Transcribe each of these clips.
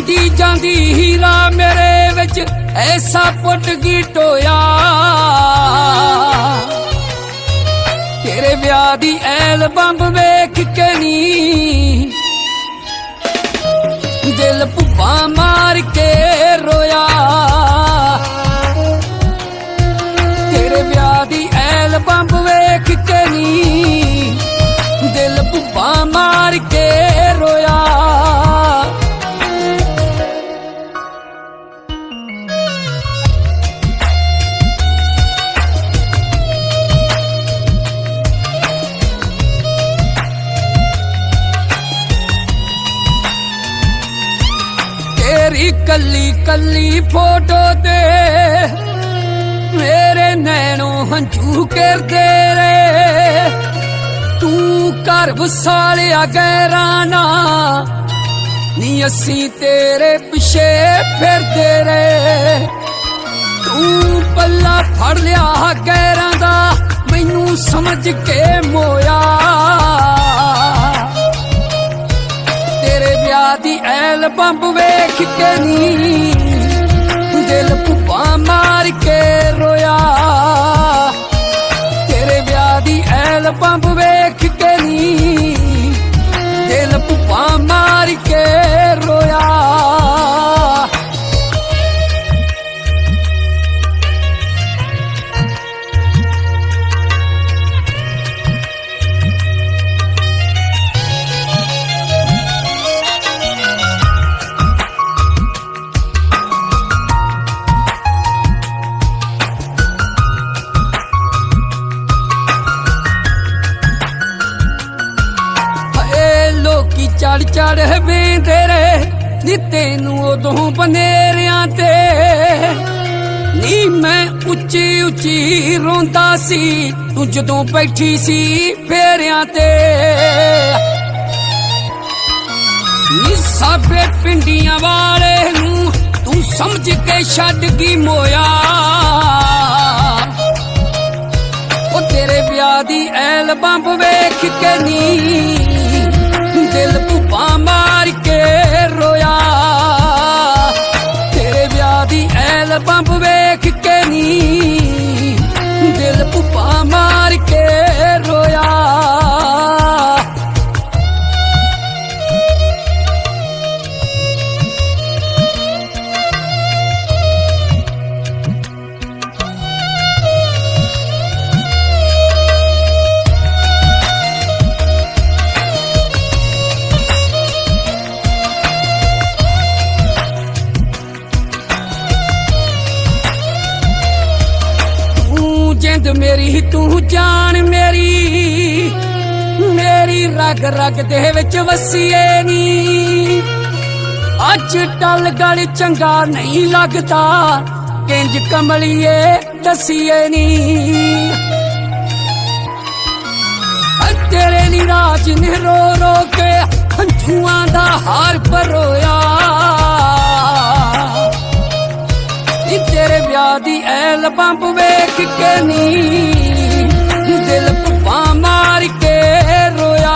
ਜਾਂਦੀ ਜਾਂਦੀ ਹੀਰਾ ਮੇਰੇ ਵਿੱਚ ਐਸਾ ਪੁੱਟ ਗਈ ਟੋਇਆ। ਤੇਰੇ ਵਿਆਹ ਦੀ ਐਲਬਮ ਵੇਖ ਕੇ ਨੀ ਕੱਲੀ ਕੱਲੀ ਫੋਟੋ ਤੇ ਮੇਰੇ ਨੈਣੋਂ ਹੰਝੂ ਕਰਦੇ ਰੇ ਤੂੰ ਘਰ ਵਸਾਲਿਆ ਗੈਰਾਂ ਨਾ ਨੀ ਅਸੀਂ ਤੇਰੇ ਪਿਛੇ ਫਿਰਦੇ ਰੇ ਤੂੰ ਪੱਲਾ ਫੜ ਲਿਆ ਗੈਰਾਂ ਦਾ, ਮੈਨੂੰ ਸਮਝ ਕੇ ਮੋਇਆ। ਤੇਰੇ ਵਿਆਹ ਦੀ ਐਲਬਮ ਵੇਖ ਕੇ ਨੀ। ਦਿਲ ਭੁੱਪਾ ਮਾਰ ਕੇ ਰੋਇਆ। ਤੇਰੇ ਵਿਆਹ ਦੀ ਐਲਬਮ ਵੇਖ ਹਏ ਚੜ ਚੜ ਵੇਂਦੇ ਰੇ ਨੀ ਤੈਨੂੰ ਉਦੋਂ ਬਨੇਰਿਆਂ ਤੇ। ਨੀ ਮੈਂ ਉੱਚੀ ਉੱਚੀ ਰੋਂਦਾ ਸੀ, ਤੂੰ ਜਦੋਂ ਬੈਠੀ ਸੀ ਫੇਰਿਆਂ ਤੇ। ਨੀ ਸਾਬੇ ਪਿੰਡੀਆਂ ਵਾਲੇ ਨੂੰ ਤੂੰ ਸਮਝ ਕੇ ਛੱਡ ਗਈ ਮੋਇਆ। ਉਹ ਤੇਰੇ ਵਿਆਹ ਦੀ ਐਲਬਮ ਵੇਖ ਕੇ ਨੀ ਦੀ ਜਿੰਦ ਮੇਰੀ ਤੂੰ ਜਾਨ ਮੇਰੀ। ਮੇਰੀ ਰਗ ਰਗ ਦੇ ਵਿੱਚ ਵਸੀਏ ਨੀ। ਅੱਜ ਟਲ ਗਲ ਚੰਗਾ ਨਹੀਂ ਲੱਗਦਾ ਕਿੰਜ ਕਮਲੀਏ ਦਸੀਏ ਨੀ। ਤੇਰੇ ਲਈ ਰਾਜ ਨੇ ਰੋ ਰੋ ਕੇ, ਹੰਝੂਆਂ ਦਾ ਹਾਰ ਭਰੋਇਆ। ਤੇਰੇ ਵਿਆਹ ਦੀ ਵੇਖ ਕੇ ਨੀ। ਦਿਲ ਭੁੱਪਾ ਮਾਰ ਕੇ ਰੋਇਆ।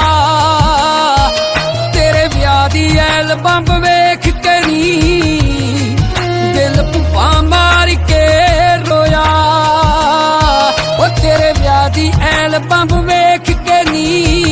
ਤੇਰੇ ਵਿਆਹ ਦੀ ਐਲਬਮ ਵੇਖ ਕੇ ਨੀ। ਦਿਲ ਭੁੱਪਾ ਮਾਰ ਕੇ ਰੋਇਆ। ਉਹ ਤੇਰੇ ਵਿਆਹ ਦੀ ਐਲਬਮ ਵੇਖ ਕੇ ਨੀ।